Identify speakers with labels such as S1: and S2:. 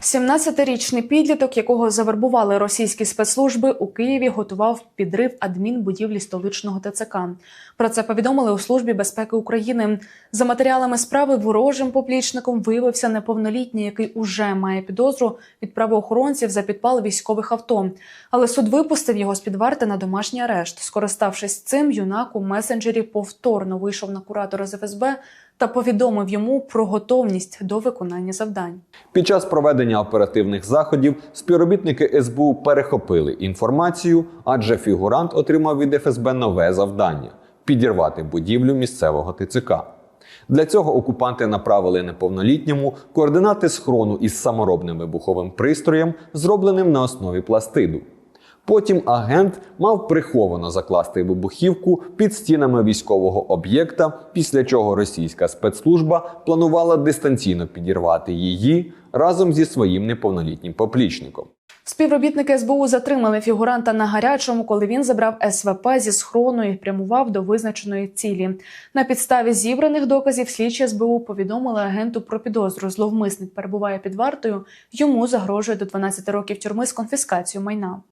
S1: 17-річний підліток, якого завербували російські спецслужби, у Києві готував підрив адмінбудівлі столичного ТЦК. Про це повідомили у службі безпеки України. За матеріалами справи ворожим поплічником виявився неповнолітній, який уже має підозру від правоохоронців за підпал військових авто. Але суд випустив його з під варти на домашній арешт. Скориставшись цим, юнак у месенджері повторно вийшов на куратора з ФСБ та повідомив йому про готовність до виконання завдань.
S2: Під час проведення оперативних заходів співробітники СБУ перехопили інформацію, адже фігурант отримав від ФСБ нове завдання підірвати будівлю місцевого ТЦК. Для цього окупанти направили неповнолітньому координати схрону із саморобним вибуховим пристроєм, зробленим на основі пластиду. Потім агент мав приховано закласти вибухівку під стінами військового об'єкта, після чого російська спецслужба планувала дистанційно підірвати її разом зі своїм неповнолітнім поплічником.
S1: Співробітники СБУ затримали фігуранта на гарячому, коли він забрав СВП зі схрону і прямував до визначеної цілі. На підставі зібраних доказів слідчі СБУ повідомили агенту про підозру. Зловмисник перебуває під вартою. Йому загрожує до 12 років тюрми з конфіскацією майна.